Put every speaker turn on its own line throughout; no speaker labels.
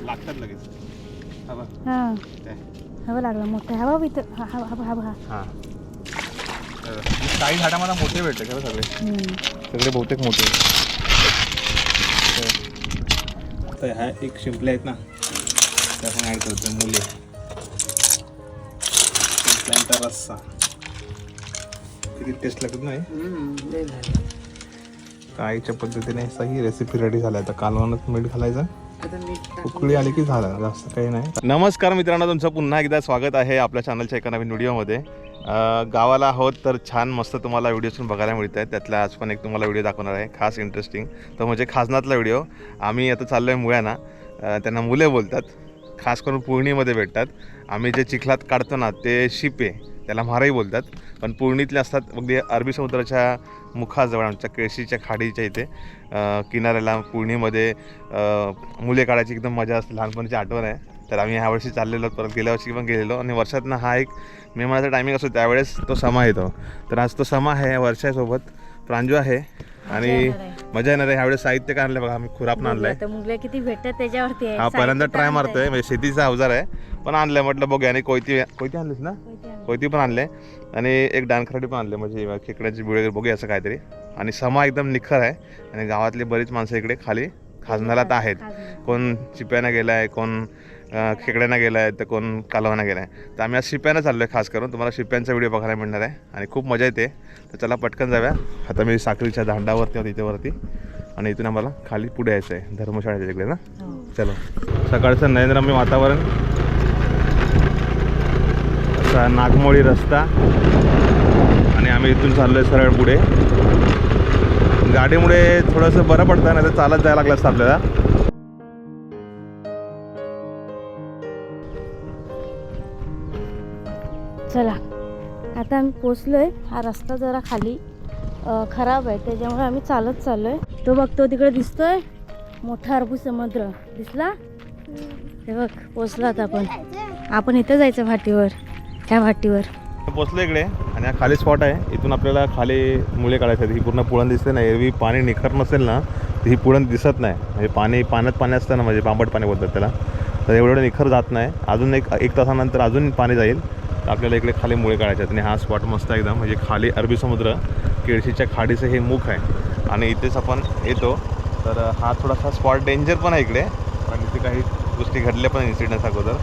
लागतात लगेच. हा बघ.
हां.
काय?
हवा लागला मोठा. हवा बघ इथं. हा हवा हवा हवा.
हा. तर काही झाडं मला मोठे भेटले खरं सगळे?
हम्म.
सगळे बहुतेक मोठे. तर- तर ह्या एक शिंपले आहेत ना त्या पण ॲड करतो मुले. शिंपल्यांचा रस्सा. किती टेस्ट लागत नाही? आईच्या पद्धतीने सही रेसिपी रेडी झाल्या. आता कालवणात मीठ घालायचं. उकळी आली की झालं जास्त काही नाही. नमस्कार मित्रांनो तुमचं पुन्हा एकदा स्वागत आहे आपल्या चॅनलच्या एका नवीन व्हिडिओमध्ये गावाला आहोत तर छान मस्त तुम्हाला व्हिडिओज पण बघायला मिळत आहेत. त्यातला आज पण एक तुम्हाला व्हिडिओ दाखवणार आहे खास इंटरेस्टिंग तो म्हणजे खाजनातला व्हिडिओ आम्ही आता चाललो आहे मुळ्याना त्यांना मुले बोलतात. खास करून पूर्णीमध्ये भेटतात. आम्ही जे चिखलात काढतो ना ते शिपे. त्याला म्हाराई बोलतात. पण पूर्णीतले असतात अगदी अरबी समुद्राच्या मुखाजवळ आमच्या केळशीच्या खाडीच्या इथे किनाऱ्याला पूर्णीमध्ये मुले काढायची एकदम मजा असते. लहानपणीची आठवण आहे. तर आम्ही ह्या वर्षी चाललेलो परत गेल्या वर्षी पण गेलेलो. आणि वर्षातनं हा एक मे महिन्याचा टायमिंग असतो. त्यावेळेस तो समा येतो. तर आज तो समा आहे वर्षासोबत. प्रांजू आहे. आणि. मजा येणार आहे. ह्यावेळेस साहित्य काय आणलं बघा. आम्ही खुरापनं आणलंय.
किती भेटतात त्याच्यावरती. आहे
हा पहिल्यांदा ट्राय मारतोय. म्हणजे शेतीचा अवजार आहे. पण आणलंय. म्हटलं बघूया. आणि कोयती कोयती आणलीस ना. कोयती पण आणले आणि एक डानखराटी पण आणले म्हणजे खेकड्याची बिळ बघूया असं काहीतरी. आणि समा एकदम निखर आहे आणि गावातली बरीच माणसं इकडे खाली खाजनाला तर आहेत. कोण शिप्यानं गेला आहे कोण खेकड्यानं गेला आहे तर कोण कालवानं गेला आहे तर आम्ही आज शिप्यानं चाललो आहे खास करून. तुम्हाला शिप्यांचा व्हिडिओ बघायला मिळणार आहे आणि खूप मजा येते. तर चला पटकन जाऊया. आता मी साखरीच्या दांडावरती आहोत इथे वरती आणि इथून आम्हाला खाली पुढे यायचं आहे धर्मशाळेच्या तिकडे ना?
हो.
चलो. सकाळचं नयनरम्य वातावरण. असा नागमोळी रस्ता. आणि आम्ही इथून चाललो आहे सरळ पुढे गाडीमुळे थोडंसं बरं पडतं नाही तर चालत जायला लागलं असतं आपल्याला.
चला आता आम्ही पोचलो आहे हा रस्ता जरा खाली खराब आहे त्याच्यामुळे आम्ही चालत चाललो आहे तो बघतो तिकडे दिसतोय. मोठा अरबू समुद्र. दिसला? हे बघ पोचलात आपण. आपण इथं जायचं भाटीवर ह्या भाटीवर
पोचलो इकडे आणि हा खाली स्पॉट आहे. इथून आपल्याला खाली मुळे काढायचे आहेत. ही पूर्ण पुळण दिसते ना एरवी पाणी निखर नसेल ना तर ही पुळण दिसत नाही. म्हणजे पाणी पाण्यात पाणी असतं ना म्हणजे बांबट पाणी बोलतात त्याला. तर एवढं निखर जात नाही. अजून एक एक तासानंतर अजून पाणी जाईल. तर आपल्याला इकडे खाली मुळे काढायचे आहेत. आणि हा स्पॉट मस्त आहे एकदम. म्हणजे खाली अरबी समुद्र केळशीच्या खाडीचं हे मुख आहे. आणि इथेच आपण येतो. तर हा थोडासा स्पॉट डेंजर पण आहे इकडे. आणि इथे काही गोष्टी घडल्या पण इन्सिडेंट अगोदर.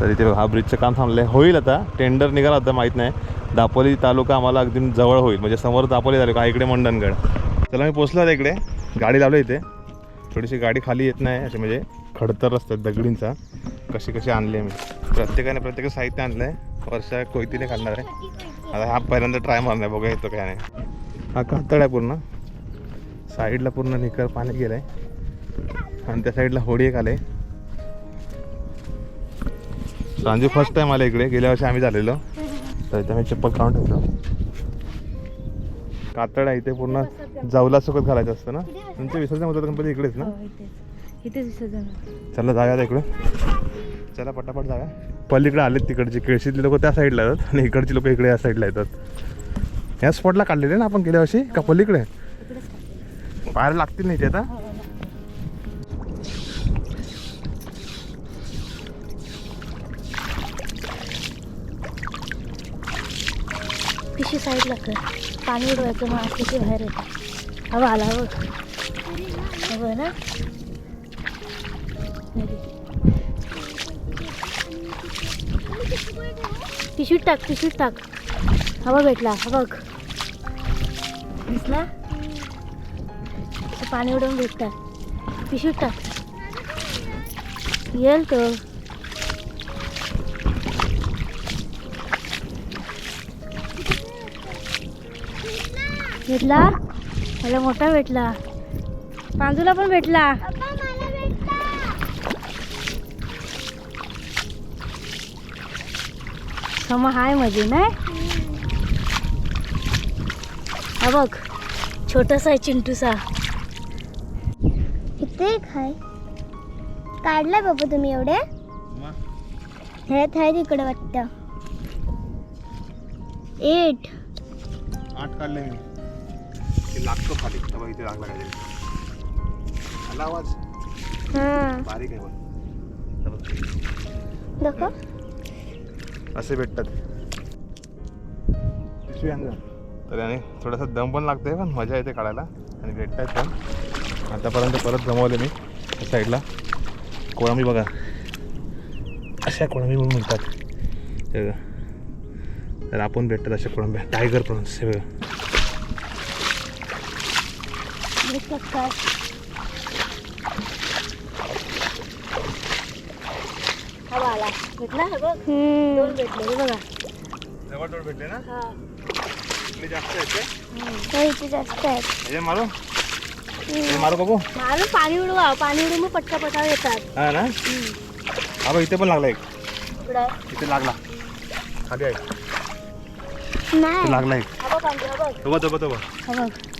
तर इथे हा ब्रिजचं काम थांबलं आहे होईल आता. टेंडर निघाला आता माहीत नाही. दापोली तालुका आम्हाला अगदी जवळ होईल. म्हणजे समोर दापोली तालुका हा इकडे मंडणगड. चला मी पोचलो इकडे. गाडी लावली इथे. थोडीशी गाडी खाली येत नाही असे म्हणजे खडतर रस्त्यात दगडींचा. कशी कशी आणली मी प्रत्येकाने प्रत्येक साहित्य आणलं आहे वर्षा कोयतीने काढणार आहे. आता हा पहिल्यांदा ट्राय मारणार बघा येतो काय नाही. हा कातळ आहे पूर्ण. साईडला पूर्ण निकर पाणी गेलं आहे आणि त्या साईडला होडी एक आले रांजू फर्स्ट टाइम आले इकडे. गेल्या वर्षी आम्ही झालेलो. तर इथे मी चप्पल काढून ठेवतो कातळ आहे इथे पूर्ण. जाऊला सुकत घालायचं असतं ना? तुमचे विसर्जन होतात गणपती इकडेच ना?
हो, इथेच. इथेच विसर्जन
चला जाऊया आता इकडे. चला पटापट जाऊया. पलीकडे आलेत तिकडचे केळशीतले लोक त्या साईडला येतात. आणि इकडचे लोक इकडे या साईडला येतात. या स्पॉटला काढलेले ना आपण गेल्या वर्षी? का पलीकडे? पाहायला लागतील नाही ते आता?
अशी साईडला कर. पाणी उडवायचं मग असं बाहेर येते. हवा आला हो हवं ना? पिशूट टाक पिशूट टाक. हवा भेटला हा बघ. दिसला? पाणी उडवून भेटतात. पिशूट टाक. येईल तो. भेटला? मला मोठा भेटला. पांजूला पण भेटला. समा हाय मजे ना हा बघ छोटासा आहे चिंटूसा
इथे एक आहे काढलाय बाबा तुम्ही एवढे? ह्यात आहे तिकडे वाटतं. एट.
आठ काढले मी. ते लागतो खाली. तर बघ इथे लागला. काहीतरी आला आवाज.
हां
बारीक आहे पण. हे बघ.
दाखव.
असे भेटतात. पिशवी आण जा. तर याने थोडासा दम पण लागते पण मजा येते काढायला. आणि भेटतात पण. आतापर्यंत परत जमवले मी. त्या साईडला. कोळंबी बघा. अशा कोळंबी हे बघा. तर आपण भेटतात अशा कोळंब्या. टायगर प्रॉन्स हे बघा.
भेटतात काय हा भेटला बघ
हम्म.
दोन भेटले हे बघा
भेटले ना
हा
इकडे जास्त येते
इथे जास्त आहेत
हे मारू हे मारू बघू
मारून पाणी उडवा पाणी उडून मग पटका पटावर येतात
हा ना हा बघ इथे पण लागला एक
इकडं
इथे लागला खाली आहे इथे
नाही
लागला एक
हा बघ बघ
तो बघ तो बघ तो बघ
हा बघ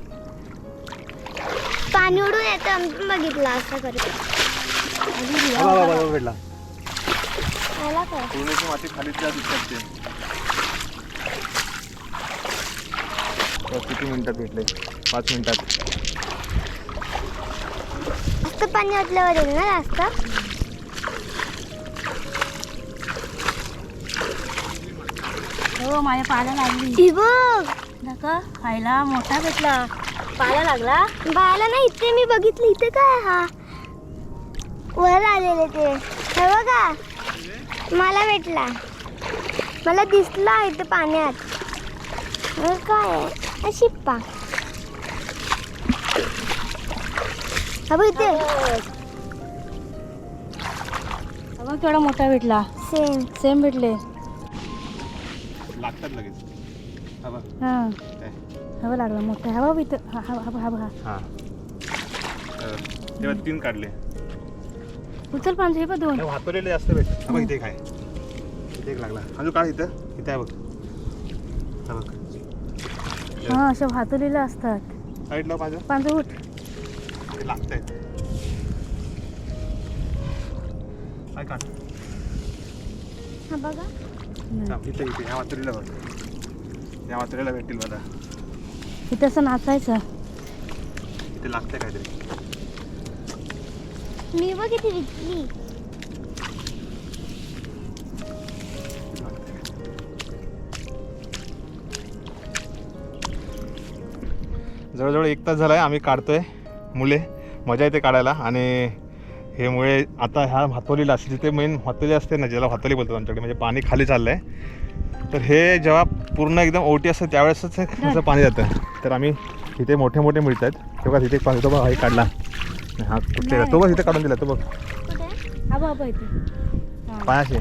पाणी उडून येतं आम्ही. बघितलं असं करत
हा भेटला. पूर्णची माती खाली त्या दिसतात ते. तर किती मिनिटात भेटले? पाच मिनिटात.
जास्त पाणी ओतल्यावर येईल ना जास्त
हो माझ्या पाला लागली.
बघ.
नका खायला मोठा भेटला. पाला लागला?
बाळाला ना इथे मी बघितलं इथे काय हा? वर आलेले ते. हे बघा मला भेटला. मला दिसला इथे पाण्यात. हे काय आहे? हा शिप्पा. हा बघ इथे.
हा बघ केवढा मोठा भेटला.
सेम
सेम भेटले.
लागतात लगेच. हा.
हा? हवा लागला मोठा हवा इथं. हा हा हा हा.
हा. तर तेव्हा तीन काढले.
उचल पांजरे हे बघ दोन.
वापरलेले जास्त भेट हा बघ इथे काय इथे एक लागला. अजून काढ इथं. इथे आहे बघ. हा बघ.
हा अशा भातुलेल्या असतात.
साईडला माझं
पांजर उठ.
ते लागतायत काय काढ?
हा बघा.
थांब, इथे इथे. ह्या वातरीला बघ. या वातरीला भेटतील मला.
इथं असं नाचायचं.
इथे लागतंय काहीतरी.
मी बघ इथे विकली
जवळजवळ एक तास झाला आहे आम्ही काढतोय मुले मजा येते काढायला. आणि हे मुळे आता ह्या भातोलीला अशी जिथे मेन भातोली असते ना ज्याला भातोली बोलतात आमच्याकडे म्हणजे पाणी खाली चाललं आहे तर हे जेव्हा पूर्ण एकदम ओटी असतं त्यावेळेसच असं पाणी जातं. तर आम्ही इथे मोठे मोठे मिळत आहेत. तेव्हा तिथे एक पाणी तो बघ हे काढला. हा कुठले तो बघ इथे काढून दिला तो बघ.
कुठे.
पायाशे.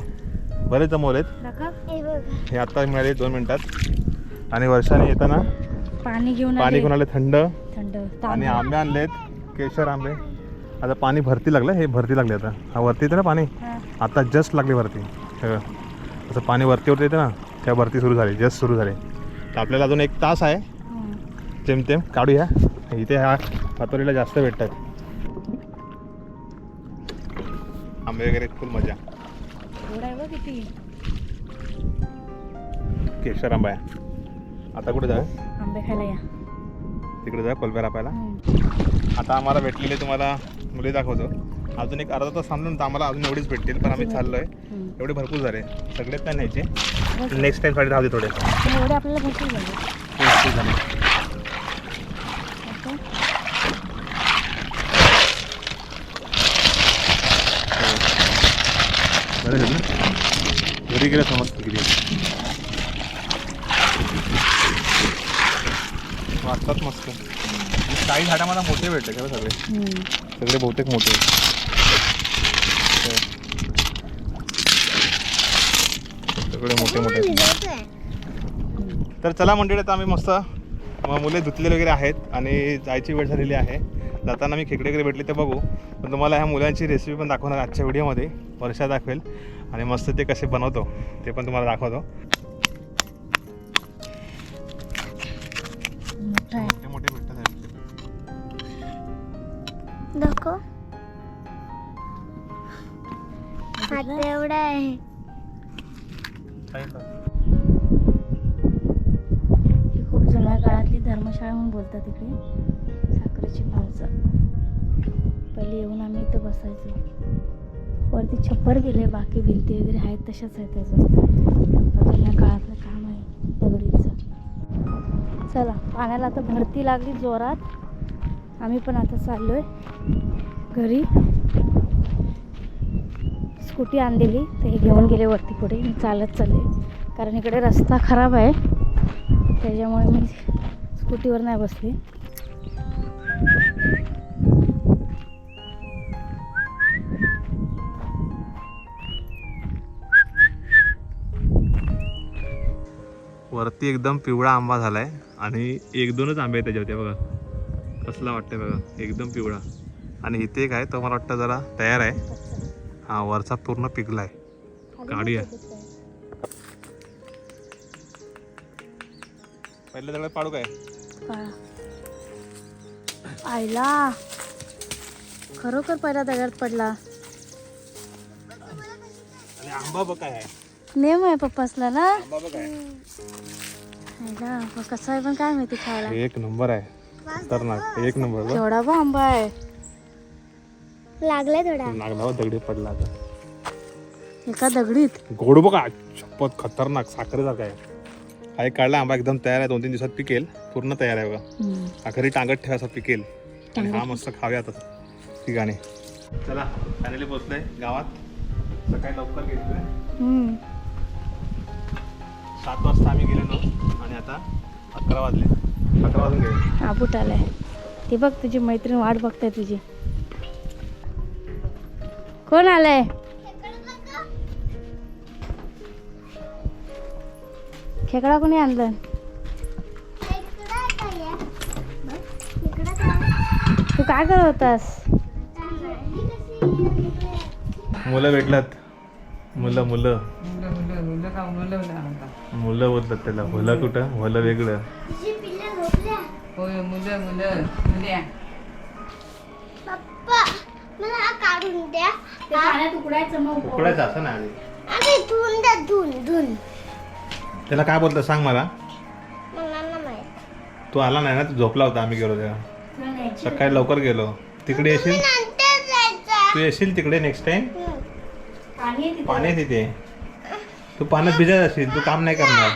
बरेच जमवलेत
दाखव.
हे बघ.
हे आत्ता मिळाले दोन मिनिटात. आणि वर्षाने येताना
पाणी घेऊन
पाणी
आले.
घेऊन आले थंड.
थंड.
आणि. आंबे आणलेत केशर आंबे. आता पाणी भरती लागलं हे भरती लागले आता. हा वरती येते ना पाणी?
हा.
आता जस्ट लागली वरती. सगळं असं पाणी वरती वरती येते ना. त्या भरती सुरू झाली जस्ट सुरू झाली. तर आपल्याला अजून एक तास आहे. जेमतेम काढूया. इथे ह्या पातोरीला जास्त भेटतात. आंबे वगैरे फुल मजा. केशर आंबा आहे. आता कुठे जाऊया
आंबे खायला या.
तिकडे जाऊया कोलब्या रापायला. आता आम्हाला भेटलेले तुम्हाला मुली दाखवतो. अजून एक अर्धा तास थांबलो तर आम्हाला अजून एवढीच भेटतील पण आम्ही चाललोय.
हं.
एवढे भरपूर झाले. सगळेच नाही न्यायचे. नेक्स्ट टाइमसाठी राहू दे थोडे.
एवढे आपल्याला भरपूर झाले.
घरी गेलं समजतं किती वाटतात मस्त. काही झाडं मला मोठे भेटले का सगळे.
हं.
सगळे बहुतेक मोठे सगळे मोठे मोठे तर चला मंडळी आता आम्ही मस्त मग मुले धुतलेले वगैरे आहेत आणि जायची वेळ झालेली आहे. जाताना मी खेकडे वगैरे भेटले ते बघू. पण तुम्हाला ह्या मुलांची रेसिपी पण दाखवणार आजच्या व्हिडिओमध्ये वर्षा दाखवेल. आणि मस्त ते कसे बनवतो ते पण तुम्हाला दाखवतो.
दाखव. हात एवढा आहे.
ही खूप जुन्या काळातली धर्मशाळा म्हणून बोलतात इकडे. साखरेची माणसं. पहिले येऊन आम्ही इथं बसायचो. वरती छप्पर गेले बाकी भिंती वगैरे आहेत तशाच आहेत त्याचं जुन्या काळातलं काम आहे दगडीचं. चला पाण्याला आता भरती लागली जोरात. आम्ही पण आता चाललो आहे घरी. स्कूटी आणलेली तर हे घेऊन गेले वरती पुढे. मी चालत चालले. कारण इकडे रस्ता खराब आहे. त्याच्यामुळे मी स्कूटीवर नाही बसली.
वरती एकदम पिवळा आंबा झालाय आणि एक दोनच आंबे आहेत त्याच्यावरती बघा. कसला वाटतंय बघा एकदम पिवळा. आणि इथे एक आहे तो मला वाटतं जरा तयार आहे. हा वरचा पूर्ण पिकलाय गाडी आहे. पहिल्या दगडात पाडू काय?
आईला. खरोखर पहिला दगडात पडला.
आंबा बघ काय आहे.
नेम आहे पप्पासला ना?
आंबा बघ काय
कसं आहे पण काय माहिती खायला?
एक नंबर आहे. खतरनाक. एक नंबर बघ.
केवढा बा आंबा आहे.
लागलाय थोडा.
नागलावा दगडी पडला आता.
एका दगडीत?
गोड बघा शपथ खतरनाक साखरेसारखा आहे. हा एक काढला आंबा एकदम तयार आहे दोन तीन दिवसात पिकेल. पूर्ण तयार आहे बघा.
हम्म.
आखरी टांगत ठेवा असा पिकेल. आणि हा मस्त खाऊया आता. ठिकाणी चला फायनली पोचलोय गावात. सकाळी लवकर गेलोय.
हम्म.
सात वाजता आम्ही गेलेलो आणि आता अकरा वाजले.
आबूट आलाय. ती बघ तुझी मैत्रीण वाट बघताय तुझी. कोण आलंय? खेकडा कोणी आणलं? तू काय करत होतास?
मुलं भेटलात. मुलं मुलं.
मुलं
बोलतात त्याला. मुलं कुठं? मुलं वेगळं.
होय मुलं मुलं मुल्या.
पप्पा मला हा काढून द्या.
पाण्यात उकडायचं मग.
उकडायचं असं नाही
आणि धुवून द्या धुवून धुवून.
त्याला काय बोलतं सांग मला.
मला नाही माहीत.
तू आला नाही ना तू झोपला होता आम्ही गेलो तेव्हा. सकाळी लवकर गेलो. तिकडे येशील?
नंतर जायचं.
तू येशील तिकडे नेक्स्ट टाइम
हम्म.
पाणी आहे तिथे.
पाणी आहे तिथे. तू पाण्यात भिजत असेल तू काम नाही करणार.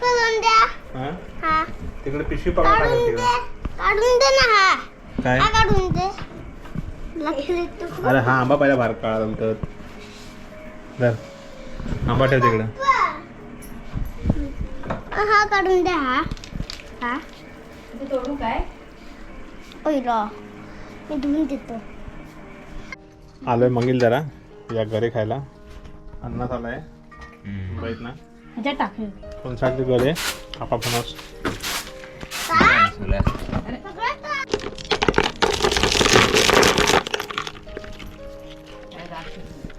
करून द्या.
हा?
हा.
तिकडे पिशवी पकडून टाकल
काढून
तिकडे
दे. काढून दे ना हा.
काय?
हा काढून दे. लागले तू
अरे हा आंबा पहिला बाहेर काढा नंतर. धर. आंबा ठेव तिकडे.
हा काढून द्या हा. हा.
ते तोडू काय?
ओयला मी धुवून देतो.
आलोय मंगील जरा या घरी खायला. अन्नात आलाय. माहीत ना
ह्याच्यात टाकले
कोण सांगते घरे आपा फणस.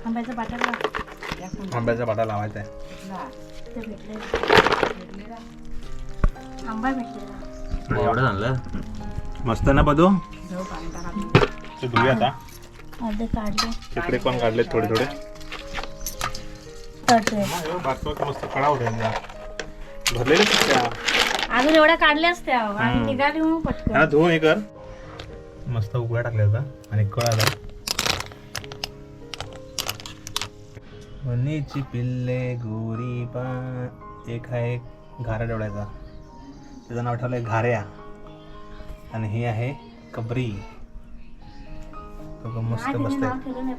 आंब्याचा बाटाला
आंब्याचा पाटा लावायचा आहे
ते भेटले आंबा भेटलेला.
एवढं झालं? मस्त ना बदू?
पाणी
ते धुया आता.
अर्धे काढले.
तिकडे कोण काढले थोडे थोडे. मस्त कडा होत्या भरलेले त्या
अजून एवढ्या काढल्या असत्या. आणि. निघाली मग पटकन.
हा धुवून हे कर. मस्त उकळ्या टाकल्या होता आणि कळाला. वनीची पिल्ले गोरी पा एक आहे घारा डोळ्याचा. त्याचं नाव ठेवलंय घाऱ्या. आणि ही आहे कबरी. तो का मस्त मस्त आहे
ठेवलं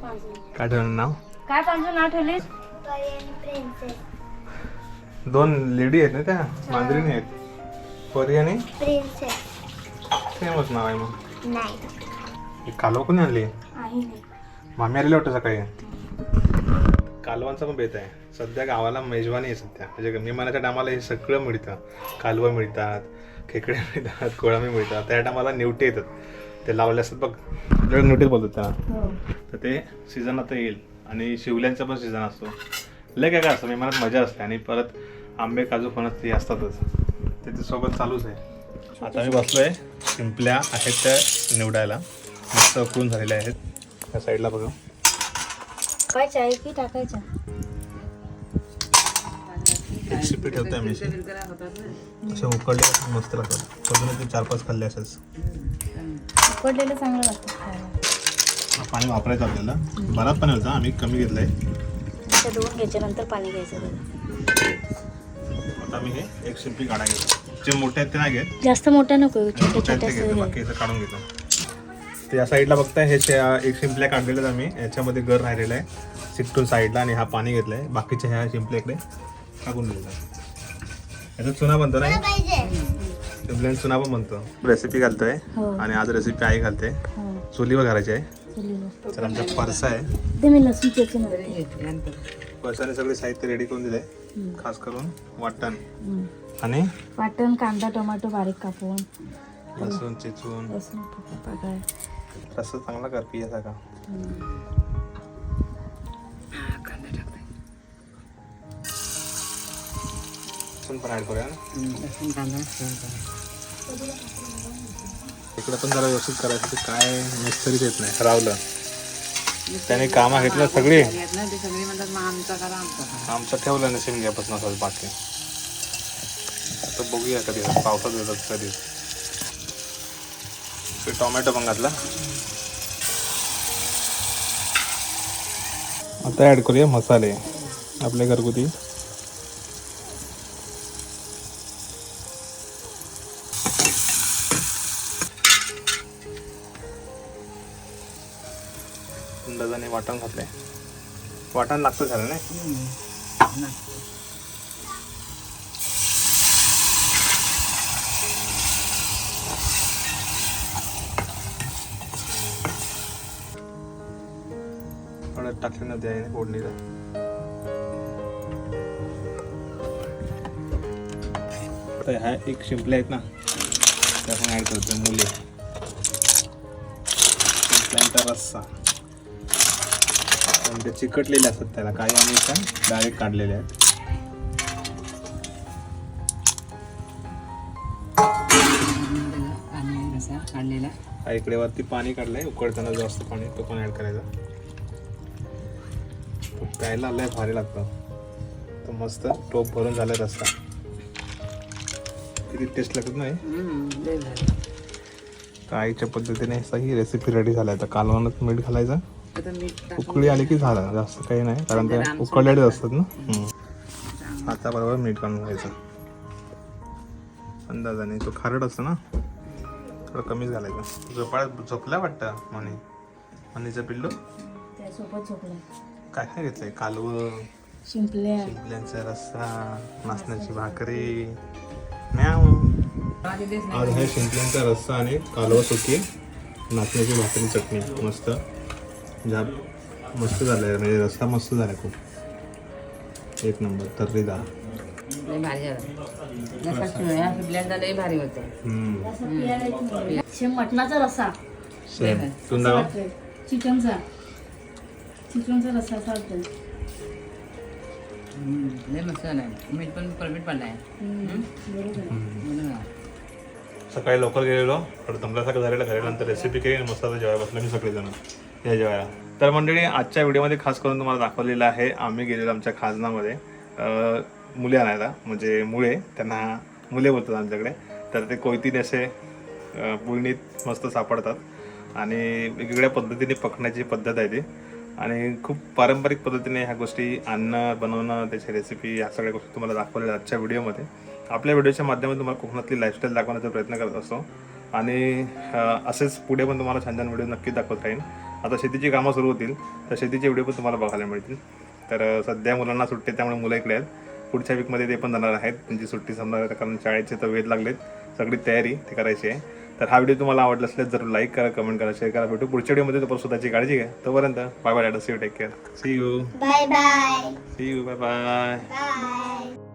काय ठेवलं नाव?
काय पाहिजे नाव ठेवलीस?
प्रिन्सेस
दोन लेडी आहेत ना त्या? मांजरीने आहेत. परी आणि?
प्रिन्सेस
सेमच नाव आहे मग.
नाही.
ही कालवा कोणी आणली? मामी आलेले वाटतं सकाळी. कालवांचा पण बेत आहे. सध्या गावाला मेजवानी आहे सध्या. म्हणजे विमानाच्या टायमाला हे सगळं मिळतं. कालवं मिळतात खेकडे मिळतात कोळंबी मिळतात. त्या टायमाला निवटे येतात. ते लावले असतात बघ. आपल्याकडे निवटेच बोलतात त्याला.
हो.
तर ते सीझन आता येईल. आणि शिवल्यांचा पण सीझन असतो. लय काय काय असतं. विमानात मजा असते. आणि परत आंबे काजू फणस ते असतातच. ते सोबत चालूच आहे. आता मी बसलोय. शिंपल्या आहेत त्या निवडायला. मस्त उकळून झालेल्या आहेत. त्या साईडला बघा.
टाकायच्या आहे की टाकायच्या
एक शिपी ठेवतोय मी. अशी.
बिलकुल होतात ना
अशा उकडले मस्त लागतात. अजून ते चार पाच खाल्ले असेच
उकडलेलं चांगलं लागतं खायला.
पाणी वापरायचं आपल्याला. बराच पाणी होतं. आम्ही कमी घेतलं आहे
त्या धुवून घ्यायच्यानंतर पाणी घ्यायचं
आम्ही हे एक शिंपी काढा घेतो. जे मोठे आहेत ते नाही घेत.
जास्त मोठ्या नको छोट्या
आहेत
छोट्या
ते घेतो बाकी इथं काढून घेतो. ते या साईडला बघताय हे शे- एक शिंपल्या काढलेल्या आहेत आम्ही. याच्यामध्ये गर राहिलेला आहे सिकटून साईडला आणि हा पाणी घेतलाय. बाकीच्या ह्या शिंपल्या इकडे टाकून दिलेला याचा चुना बनतो ना? शिंपल्यान चुना पण बनतो. रेसिपी घालतोय.
हो.
आणि आज रेसिपी आई घालते.
हो.
चुलीवर घालायची आहे.
चुलीवर.
तर आमचा परसा आहे.
ते मी लसूण चेचून
तरी
आणते.
परसाने सगळे साहित्य रेडी करून दिले. खास करून वाटण. आणि?
वाटण कांदा टोमॅटो बारीक कापून.
लसूण चिचून. रस्सा चांगला कर
टाकते
लसूण पण ऍड करूया. इकडे पण जरा व्यवस्थित करायचं काय मिस्त्रीच येत नाही. रावलं. त्याने कामा घेतलं सगळी.
म्हणतात मग आमचा करा आमचा करा
आमचं ठेवलं नसेल घ्यापासून असं बाकी. आता बघूया कधी पावसात येतात कधी ते टोमॅटो पण घातला. आता ऍड करूया मसाले. आपले घरगुती. वाटण लागतं झालं नाही
हम्म. ना.
हळद टाकली ना त्या फोडणीला ह्या एक शिंपल्या आहेत ना त्या पण ऍड करतो मुले शिंपल्यांचा रस्सा पण ते चिकटलेले असतात त्याला. काही आम्ही का डायरेक्ट काढलेले आहेत.
आणि काढलेला
हा इकडे वरती पाणी काढलंय. उकडताना जास्त पाणी तो पण ऍड करायचा. प्यायला लय भारी लागतं. तो मस्त टोप भरून झाला रस्ता. किती टेस्ट लागत नाही. तर आईच्या पद्धतीने सही रेसिपी रेडी झाला आता कालवणात मीठ घालायचं.
आता मीठ टाकून
उकळी आली की झालं जास्त काही नाही कारण ते उकळलेलेच असतात ना. आता बरोबर मीठ घालून घ्यायचं अंदाजाने तो खारट असतो ना? थोडं कमीच घालायचं. झोपाळ्यात झोपल्या वाटतं मनी? मनीचं पिल्लू?
त्यासोबत झोपलं.
काय काय घेतलंय? कालवं
शिंपल्या.
शिंपल्यांचा रस्सा नाचण्याची भाकरी म्याव. आज आहे शिंपल्यांचा रस्सा आणि कालवा सुकी नाचण्याची भाकरी चटणी. मस्त. ज्या मस्त झालंय म्हणजे रस्सा मस्त झाला खूप. एक नंबर तर्रीदार
लय भारी झालं. लय भारी होतं.
हम्म.
शेम मटणाचा रसा
सेम तुंदा
चिकनचा. चिकनचा रसा चालतो
हम्म, लय मस्त झालं मीठ पण परमीट पडलाय
बरोबर
म्हणून हा.
सकाळी लवकर गेलेलो तर दमल्यासारखं झालेलं घरी नंतर रेसिपी केली आणि मस्त जेवायला बसलो मी सगळेजण. या जेवायला. तर मंडळी आजच्या व्हिडिओमध्ये खास करून तुम्हाला दाखवलेलं आहे आम्ही गेलेलो आमच्या खाजनामध्ये. मुले आणायला म्हणजे मुळे त्यांना मुले बोलतात आमच्याकडे. तर ते कोयतीने असे बुळणीत पुळणीत मस्त सापडतात. आणि वेगवेगळ्या पद्धतीने पकण्याची पद्धत आहे ती. आणि खूप पारंपरिक पद्धतीने ह्या गोष्टी आणणं बनवणं त्याची रेसिपी ह्या सगळ्या गोष्टी तुम्हाला दाखवलेल्या आजच्या व्हिडिओमध्ये. आपल्या व्हिडिओच्या माध्यमातून तुम्हाला कोकणातली लाईफस्टाईल दाखवण्याचा प्रयत्न करत असतो. आणि असेच पुढे पण तुम्हाला छान छान व्हिडिओ नक्की दाखवत राहीन आता शेतीची कामं सुरू होतील तर शेतीचे व्हिडिओ पण तुम्हाला बघायला मिळतील. तर सध्या मुलांना सुट्टी त्यामुळे मुलं इकडे आहेत. पुढच्या वीकमध्ये ते पण जाणार आहेत. त्यांची सुट्टी संपणार आहे कारण शाळेचे तर वेध लागलेत. सगळी तयारी ते करायची आहे. तर हा व्हिडिओ तुम्हाला आवडला असल्यास जरूर लाईक करा कमेंट करा शेअर करा. भेटू पुढच्या व्हिडिओमध्ये तोपर्यंत स्वतःची काळजी घ्या. तोपर्यंत bye bye see you take care see you
bye bye
see you bye bye
bye